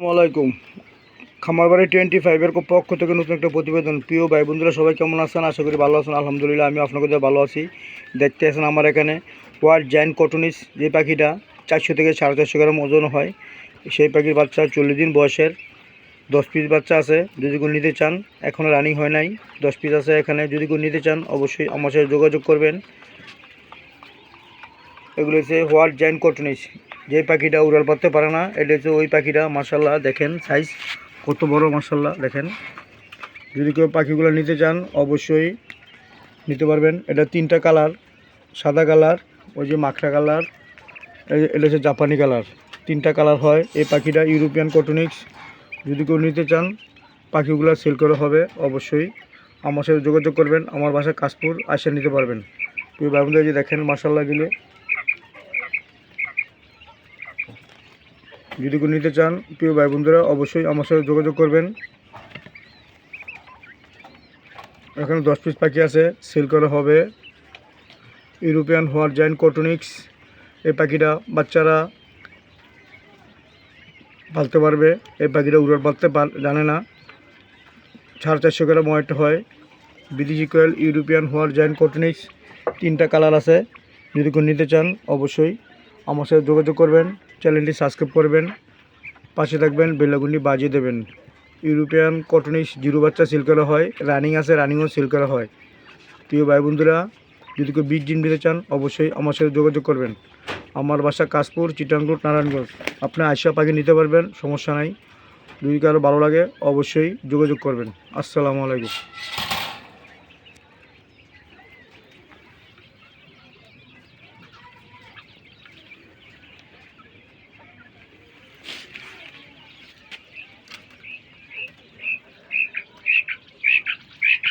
আসসালামাইকুম খামারবাড়ি টোয়েন্টি ফাইভের পক্ষ থেকে নতুন একটা প্রতিবেদন। প্রিয় ভাই বন্ধুরা, সবাই কেমন আছেন? আশা করি ভালো আছেন। আলহামদুলিল্লাহ আমি আপনাদের ভালো আছি। দেখতে আছেন আমার এখানে হোয়াইট জায়ান্ট কটনিস যে পাখিটা চারশো থেকে সাড়ে চারশো গ্রাম ওজন হয়। সেই পাখির বাচ্চা চল্লিশ দিন বয়সের। দশ পিস বাচ্চা আছে, যদি কেউ নিতে চান এখনও রানিং হয় নাই। দশ পিস আছে এখানে, যদি কেউ নিতে চান, অবশ্যই আমার সাথে যোগাযোগ করবেন। এগুলো হচ্ছে হোয়াইট জায়ান্ট কটনিস যে পাখিটা উড়াল পারতে পারে না, এটা হচ্ছে ওই পাখিটা মাসাল্লাহ দেখেন সাইজ কত বড় মার্শাল্লাহ দেখেন। যদি কেউ পাখিগুলো নিতে চান, অবশ্যই নিতে পারবেন। এটা তিনটা কালার সাদা কালার ওই যে মাখরা কালার এটা হচ্ছে জাপানি কালার তিনটা কালার হয়। এই পাখিটা ইউরোপিয়ান কটনিক্স যদি কেউ নিতে চান, পাখিগুলো সেল করা হবে, অবশ্যই আমার সাথে যোগাযোগ করবেন। আমার বাসা কাশপুর, আসে নিতে পারবেন। প্রিয় বোনরা যে দেখেন মাসাল্লাহ দিলে যদি কেউ নিতে চান, প্রিয় ভাই বন্ধুরা অবশ্যই আমার সাথে যোগাযোগ করবেন। এখানে দশ পিস পাখি আছে সেল করা হবে। ইউরোপিয়ান হোয়ার জায়েন্ট কটনিক্স এই পাখিটা বাচ্চারা পালতে পারবে। এই পাখিটা উড়ার পালতে জানে না। সাড়ে চারশো গ্রাম ওয়েট হয়। বিদেশি কোয়েল ইউরোপিয়ান হোয়ার জায়েন্ট কটনিক্স তিনটা কালার আছে। যদি কেউ নিতে চান, অবশ্যই আমার সাথে যোগাযোগ করবেন। চ্যানেলটি সাবস্ক্রাইব করবেন, পাশে থাকবেন বেলাগুন্ডি বাজিয়ে দেবেন। ইউরোপিয়ান কটনিস জিরো বাচ্চা সেল করা হয়, রানিং আছে, রানিংও সেল করা হয়। প্রিয় ভাই বন্ধুরা, যদি কেউ বীজ ডিম দিতে চান, অবশ্যই আমার সাথে যোগাযোগ করবেন। আমার বাসা কাশপুর চিটাঙ্গুর নারায়ণগঞ্জ। আপনি আইসা পাখি নিতে পারবেন, সমস্যা নাই। যদি কারও ভালো লাগে, অবশ্যই যোগাযোগ করবেন। আসসালামু আলাইকুম।